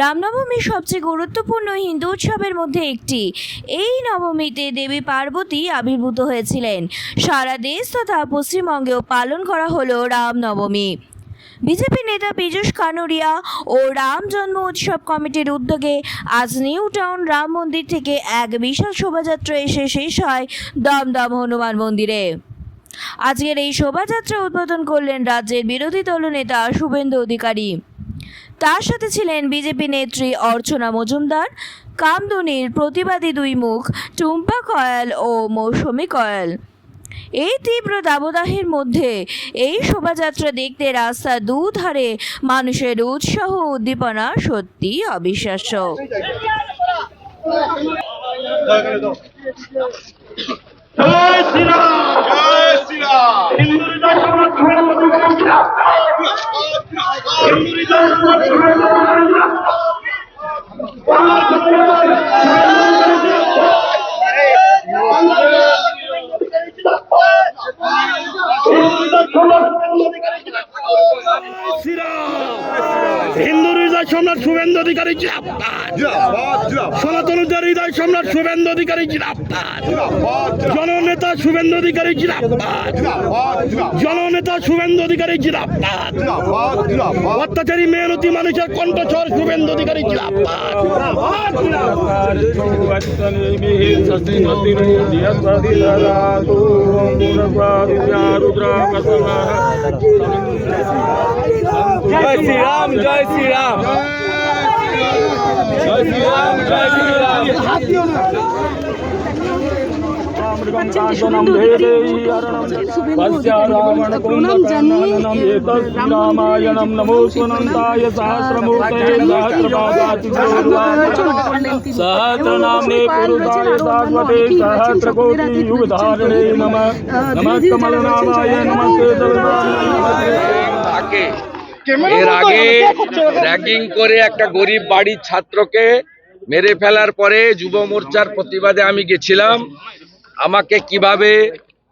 রামনবমী সবচেয়ে গুরুত্বপূর্ণ হিন্দু উৎসবের মধ্যে একটি। এই নবমীতে দেবী পার্বতী আবির্ভূত হয়েছিলেন। সারা দেশ তথা পশ্চিমবঙ্গেও পালন করা হলো রামনবমী। বিজেপি নেতা পীযূষ কানুরিয়া ও রাম জন্ম উৎসব কমিটির উদ্যোগে আজ নিউ টাউন রাম মন্দির থেকে এক বিশাল শোভাযাত্রা এসে শেষ হয় দমদম হনুমান মন্দিরে। আজকের এই শোভাযাত্রা উদ্বোধন করলেন রাজ্যের বিরোধী দলনেতা শুভেন্দু অধিকারী। তার সাথে ছিলেন বিজেপি নেত্রী অর্চনা মজুমদার কামদুনির প্রতিবাদী দুই মুখ টুম্পা কয়াল ও মৌসুমী কয়াল। এই তীব্র দাবদাহের মধ্যে এই শোভাযাত্রা দেখতে রাস্তার দুধারে মানুষের উৎসাহ উদ্দীপনা সত্যি অবিশ্বাস্য। জয় শ্রীরাম! জয় শ্রীরাম! হিন্দু হৃদয় সম্রাট শুভেন্দু অধিকারী সনাতনীদের হৃদয় সম্রাট শুভেন্দু অধিকারী জননেতা শুভেন্দু অধিকারী জননেতা শুভেন্দু অধিকারী অত্যাচারী মেহনতি মানুষের কণ্ঠস্বর শুভেন্দু অধিকারী জয় শ্রীরাম জয় শ্রীরাম रामायणम नमो सुनंदाय सहस्रमूर्तये सहस्रपादाति सहस्रनाम्ने पुरुषाय सात्वते सहस्रकोटि युगधारिणे नमः कमलनामाय नमस्ते सर्वाय नमस्ते এর আগে র্যাগিং করে একটা গরিব বাড়ির ছাত্রকে মেরে ফেলার পরে যুব মোর্চার প্রতিবাদে আমি গেছিলাম। আমাকে কীভাবে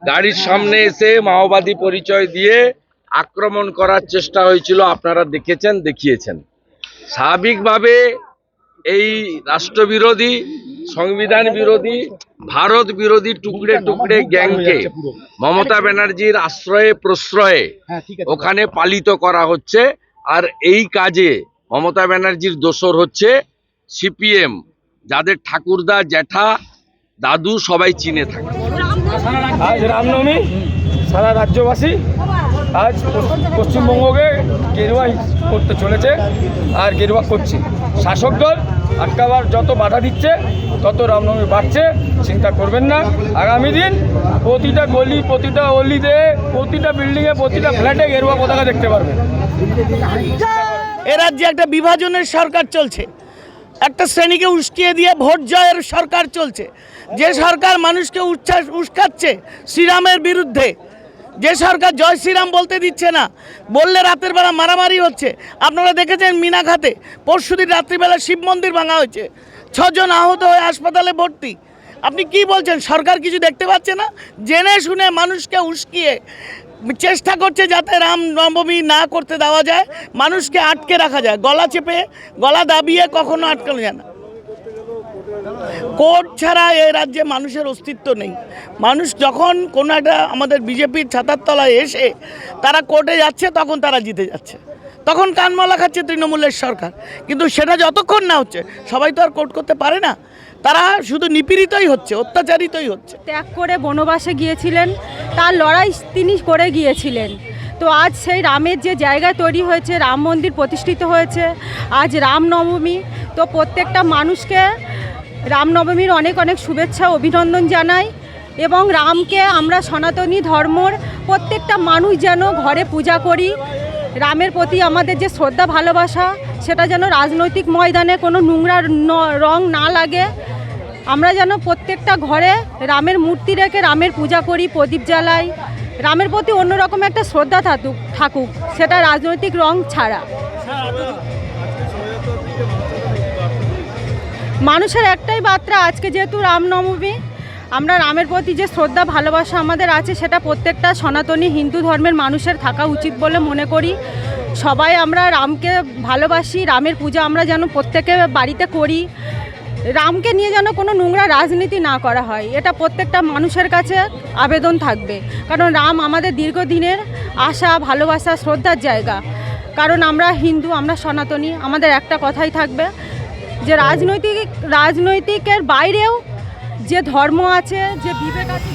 গাড়ির সামনে এসে মাওবাদী পরিচয় দিয়ে আক্রমণ করার চেষ্টা হয়েছিল আপনারা দেখেছেন দেখিয়েছেন। স্বাভাবিকভাবে এই রাষ্ট্রবিরোধী সংবিধান বিরোধী ভারত বিরোধী টুকরে টুকরে গ্যাংকে মমতা ব্যানার্জির আশ্রয়ে প্রশ্রয়ে ওখানে পালিত করা হচ্ছে। আর এই কাজে মমতা ব্যানার্জির দোসর হচ্ছে সিপিএম যাদের ঠাকুরদা জ্যাঠা দাদু সবাই চিনে থাকে। আজ রামনবমী সারা রাজ্যবাসী আজ পশ্চ- পশ্চিমবঙ্গকে গেরুয়া করতে চলেছে আর গেরুয়া করছে। শাসক দল আটকাবার যত বাধা দিচ্ছে, তত রামনবমী বাড়ছে, চিন্তা করবেন না। আগামী দিন প্রতিটা গলি, প্রতিটা অলিতে, প্রতিটা বিল্ডিংয়ে প্রতিটা ফ্ল্যাটে গেরুয়া পতাকা দেখতে পারবেন। এ রাজ্যে একটা বিভাজনের সরকার চলছে। একটা শ্রেণীকে উস্কিয়ে দিয়ে ভোট জয়ের সরকার চলছে। যে সরকার মানুষকে উচ্ছ্বাস, উস্কাচ্ছে, শ্রীরামের বিরুদ্ধে যে সরকার জয় শ্রীরাম বলতে দিচ্ছে না, বললে রাতের বেলা মারামারি হচ্ছে। আপনারা দেখেছেন মিনাখাতে পরশুদিন রাত্রিবেলা শিব মন্দির ভাঙা হয়েছে। ছজন আহত হয়ে হাসপাতালে ভর্তি। আপনি কি বলছেন? সরকার কিছু দেখতে পাচ্ছে না? জেনে শুনে মানুষকে উস্কিয়ে চেষ্টা করছে যাতে রাম নবমী না করতে দেওয়া যায়। মানুষকে আটকে রাখা যায়। গলা চেপে, গলা দাবিয়ে কখনো আটকানো যায় না। কোর্ট ছাড়া এই রাজ্যে মানুষের অস্তিত্ব নেই। মানুষ যখন কোনো একটা আমাদের বিজেপির ছাতার তলায় এসে তারা কোর্টে যাচ্ছে, তখন তারা জিতে যাচ্ছে। তখন কানমলা খাচ্ছে তৃণমূলের সরকার। কিন্তু সেটা যতক্ষণ না হচ্ছে, সবাই তো আর কোর্ট করতে পারে না। তারা শুধু নিপীড়িতই হচ্ছে, অত্যাচারিতই হচ্ছে। ত্যাগ করে বনবাসে গিয়েছিলেন, তার লড়াই তিনি করে গিয়েছিলেন। তো আজ সেই রামের যে জায়গা তৈরি হয়েছে, রাম মন্দির প্রতিষ্ঠিত হয়েছে, আজ রামনবমী তো প্রত্যেকটা মানুষকে রামনবমীর অনেক অনেক শুভেচ্ছা অভিনন্দন জানাই এবং রামকে আমরা সনাতনী ধর্মর প্রত্যেকটা মানুষ যেন ঘরে পূজা করি। রামের প্রতি আমাদের যে শ্রদ্ধা, ভালোবাসা, সেটা যেন রাজনৈতিক ময়দানে কোনো নোংরা রং না লাগে। আমরা যেন প্রত্যেকটা ঘরে রামের মূর্তি রেখে রামের পূজা করি, প্রদীপ জ্বালাই। রামের প্রতি অন্যরকম একটা শ্রদ্ধা থাকুক থাকুক, সেটা রাজনৈতিক রং ছাড়া। মানুষের একটাই বার্তা, আজকে যেহেতু রামনবমী আমরা রামের প্রতি যে শ্রদ্ধা, ভালোবাসা আমাদের আছে, সেটা প্রত্যেকটা সনাতনী হিন্দু ধর্মের মানুষের থাকা উচিত বলে মনে করি। সবাই আমরা রামকে ভালোবাসি, রামের পূজা আমরা যেন প্রত্যেকে বাড়িতে করি। রামকে নিয়ে যেন কোনো নোংরা রাজনীতি না করা হয়, এটা প্রত্যেকটা মানুষের কাছে আবেদন থাকবে। কারণ রাম আমাদের দীর্ঘদিনের আশা, ভালোবাসা, শ্রদ্ধার জায়গা। কারণ আমরা হিন্দু, আমরা সনাতনী, আমাদের একটা কথাই থাকবে যে রাজনৈতিক রাজনৈতিকের বাইরেও যে ধর্ম আছে যে বিবেক আছে।